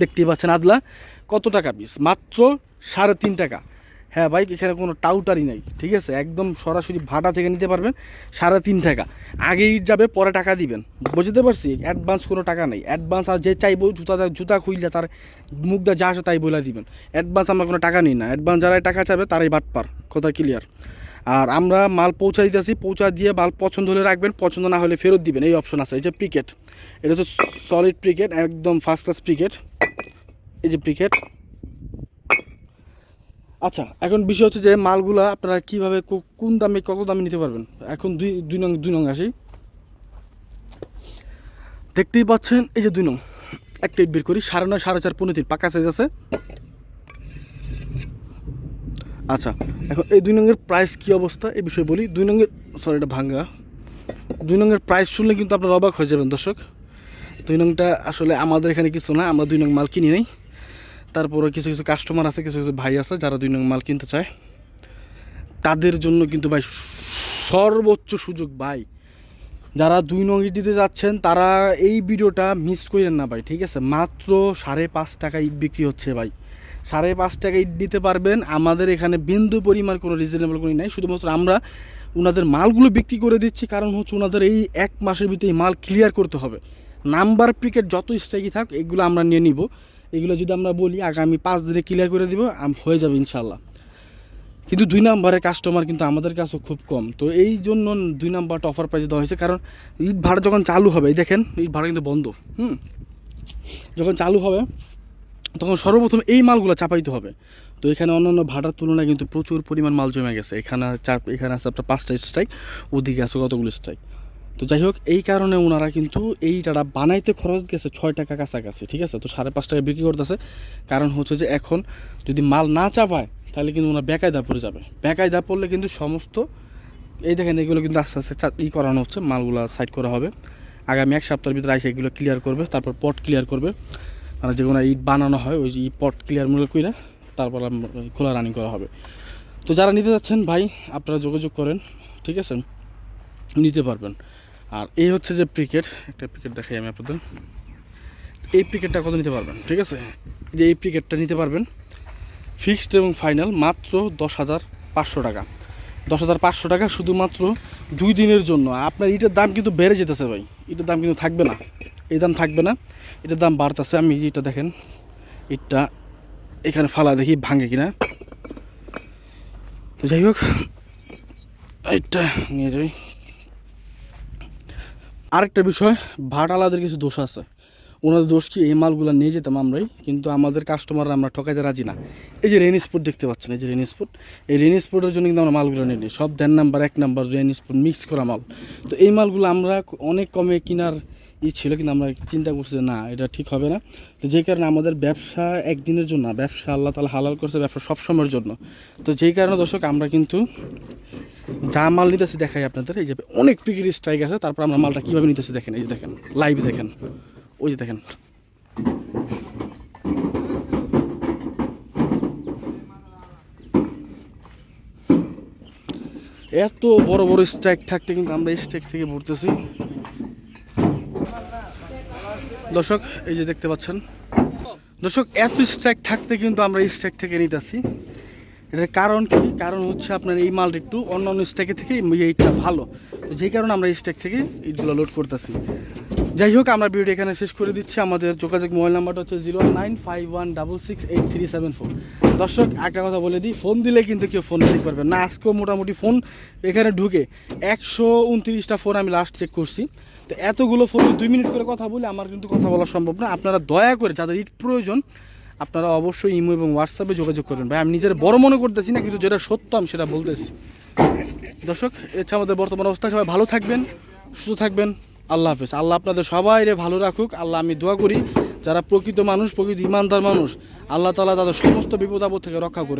দেখতেই পাচ্ছেন আদলা, কত টাকা পিস মাত্র সাড়ে তিন টাকা। হ্যাঁ ভাই, এখানে কোনো টাউটারি নাই, ঠিক আছে? একদম সরাসরি ভাটা থেকে নিতে পারবেন সাড়ে তিন টাকা। আগে ইট যাবে, পরে টাকা দিবেন। বুঝতে পারছি? অ্যাডভান্স কোনো টাকা নেই। অ্যাডভান্স আর যে চাইব, জুতা জুতা খুইলে তার মুখটা যা আসে তাই বলে দিবেন। অ্যাডভান্স আমরা কোনো টাকা নিই না। অ্যাডভান্স যারাই টাকা চাবে তারাই বাটপার। কথা ক্লিয়ার আর আমরা মাল পৌঁছা দিতেছি পৌঁছা দিয়ে মাল পছন্দ হলে রাখবেন, পছন্দ না হলে ফেরত দিবেন। এই অপশন আছে। এই যে প্রিকেট এটা হচ্ছে সলিড প্রিকেট একদম ফার্স্ট ক্লাস প্রিকেট এই যে প্রিকেট আচ্ছা এখন বিষয় হচ্ছে যে মালগুলা আপনারা কীভাবে কোন দামে কত দামে নিতে পারবেন? এখন দুই দুই নং দুই নং আসি। দেখতেই পাচ্ছেন, এই যে দুই নং। একটা ইট বের করি, সাড়ে নয়, সাড়ে চার পনেরো তিন, পাকা সাইজ আছে। আচ্ছা এখন এই দুই নঙ্গের প্রাইস কী অবস্থা? এই বিষয়ে বলি, দুই নঙ্গের সরি এটা ভাঙ্গা। দুই নঙ্গের প্রাইস শুনলে কিন্তু আপনারা অবাক হয়ে যাবেন, দর্শক। দুই নংটা আসলে আমাদের এখানে কিছু না, আমরা দুই নং মাল কিনি নেই। তারপরে কিছু কিছু কাস্টমার আছে, কিছু কিছু ভাই আছে, যারা দুই নং মাল কিনতে চায়। তাদের জন্য কিন্তু ভাই সর্বোচ্চ সুযোগ ভাই। যারা দুই নং ইট দিতে যাচ্ছেন, তারা এই ভিডিওটা মিস করেন না ভাই, ঠিক আছে? মাত্র সাড়ে পাঁচ টাকা ইট বিক্রি হচ্ছে ভাই। সাড়ে পাঁচ টাকা ইট দিতে পারবেন। আমাদের এখানে বিন্দু পরিমাণ কোনো রিজনেবল কোনো নাই। শুধুমাত্র আমরা ওনাদের মালগুলো বিক্রি করে দিচ্ছি। কারণ হচ্ছে ওনাদের এই এক মাসের ভিতরে মাল ক্লিয়ার করতে হবে। নাম্বার পিকেট যত স্ট্রাইকই থাক, এগুলো আমরা নিয়ে নিব। এগুলো যদি আমরা বলি, আগামী পাঁচ দিনে ক্লিয়ার করে দিব হয়ে যাবে ইনশাল্লাহ কিন্তু দুই নাম্বারের কাস্টমার কিন্তু আমাদের কাছেও খুব কম। তো এই জন্য দুই নাম্বারটা অফার প্রাইজে দেওয়া হয়েছে। কারণ ইট ভাড়া যখন চালু হবে দেখেন, ইট ভাড়া কিন্তু বন্ধ। হুম? যখন চালু হবে তখন সর্বপ্রথম এই মালগুলো চাপাইতে হবে। তো এখানে অন্যান্য ভাড়ার তুলনায় কিন্তু প্রচুর পরিমাণ মাল জমে গেছে। এখানে চার, এখানে আছে আপনার পাঁচটা স্ট্রাইক ওদিকে আছে কতগুলো স্ট্রাইক তো যাই হোক, এই কারণে ওনারা কিন্তু এই বানাইতে খরচ গেছে ছয় টাকা কাছাকাছি, ঠিক আছে? তো সাড়ে পাঁচ টাকা বিক্রি করতেছে। কারণ হচ্ছে যে এখন যদি মাল না চাপায়, তাহলে কিন্তু ওনার বেকায়দা পড়ে যাবে। বেকায়দা পড়লে কিন্তু সমস্ত, এই দেখেন এগুলো কিন্তু আস্তে আস্তে ই করানো হচ্ছে, মালগুলো সাইড করা হবে। আগামী এক সপ্তাহের ভিতরে এসে এগুলো ক্লিয়ার করবে, তারপর পট ক্লিয়ার করবে। মানে যেগুলো ইট বানানো হয়, ওই যে ই পট ক্লিয়ার মূল্য কইরা তারপর খোলা রানিং করা হবে। তো যারা নিতে যাচ্ছেন ভাই, আপনারা যোগাযোগ করেন, ঠিক আছে? নিতে পারবেন। আর এই হচ্ছে যে প্রিকেট একটা প্রিকেট দেখাই আমি আপনাদের। এই প্রিকেটটা কত নিতে পারবেন, ঠিক আছে? যে এই প্রিকেটটা নিতে পারবেন ফিক্সড এবং ফাইনাল মাত্র দশ হাজার পাঁচশো টাকা। দশ হাজার পাঁচশো টাকা শুধুমাত্র দুই দিনের জন্য। আপনার ইটের দাম কিন্তু বেড়ে যেতেছে ভাই। ইটের দাম কিন্তু থাকবে না। এই দাম থাকবে না। এটার দাম বাড়তেছে, আমি এটা দেখেন। ইটটা এখানে ফালা দেখি ভাঙে কিনা। তো যাই হোক, এইটা নিয়ে যাই। আরেকটা বিষয় ভাড়ালাদের কিছু দোষ আছে। ওনাদের দোষ কি, এই মালগুলো নিয়ে যেতাম আমরাই, কিন্তু আমাদের কাস্টমাররা আমরা ঠকাইতে রাজি না। এই যে রেন স্পোর্ট দেখতে পাচ্ছেন, এই যে রেন স্পোর্ট এই রেন স্পোর্টের জন্য কিন্তু আমরা মালগুলো নিয়ে নিই সব দেন নাম্বার এক নাম্বার রেন স্পোর্ট মিক্স করা মাল। তো এই মালগুলো আমরা অনেক কমে কেনার ই ছিল কিন্তু আমরা চিন্তা করছি যে না, এটা ঠিক হবে না। তো যেই কারণে আমাদের ব্যবসা একদিনের জন্য ব্যবসা আল্লাহ তালা হালাল করছে ব্যবসা সবসময়ের জন্য। তো যেই কারণে দর্শক, আমরা কিন্তু যা মাল নিতেছি দেখাই আপনাদের, এই যে অনেক পিকের স্ট্রাইক আছে, তারপর আমরা মালটা কীভাবে নিতেছি দেখেন, এই যে দেখেন লাইভ দেখেন, ওই যে দেখেন। এত বড় বড় স্ট্রাইক থাকতে কিন্তু আমরা স্ট্রাইক থেকে ভরতেছি দর্শক, এই যে দেখতে পাচ্ছেন। দর্শক, এত স্ট্রাইক থাকতে কিন্তু আমরা এই স্ট্রাইক থেকে নিতেছি। এটার কারণ কি? কারণ হচ্ছে আপনার এই মালটা একটু অন্য অন্য স্ট্যাকের থেকে এইটা ভালো। তো যেই কারণে আমরা এই স্ট্যাক থেকে এইগুলো লোড করতেছি। যাই হোক, আমরা ভিডিও এখানে শেষ করে দিচ্ছি। আমাদের যোগাযোগ মোবাইল নাম্বারটা হচ্ছে zero nine five one double six eight three seven four দর্শক, একটা কথা বলে দিই ফোন দিলে কিন্তু কেউ ফোন রিসিভ করবে না। আজকেও মোটামুটি ফোন এখানে ঢুকে একশো উনত্রিশটা ফোন আমি লাস্ট চেক করছি। তো এতগুলো ফোন দুই মিনিট করে কথা বলে আমার কিন্তু কথা বলা সম্ভব না। আপনারা দয়া করে, যাদের ইট প্রয়োজন আপনারা অবশ্যই ইমো এবং হোয়াটসঅ্যাপে যোগাযোগ করবেন। ভাই, আমি নিজের বড় মনে করতেছি না, কিন্তু যেটা সত্য আমি সেটা বলতেছি। দর্শক এছাড়া আমাদের বর্তমান অবস্থা, সবাই ভালো থাকবেন, সুস্থ থাকবেন। আল্লাহ হাফেজ। আল্লাহ আপনাদের সবাই রে ভালো রাখুক। আল্লাহ আমি দোয়া করি, যারা প্রকৃত মানুষ, প্রকৃত ইমানদার মানুষ, আল্লাহ তালা তাদের সমস্ত বিপদ আপদ থেকে রক্ষা করে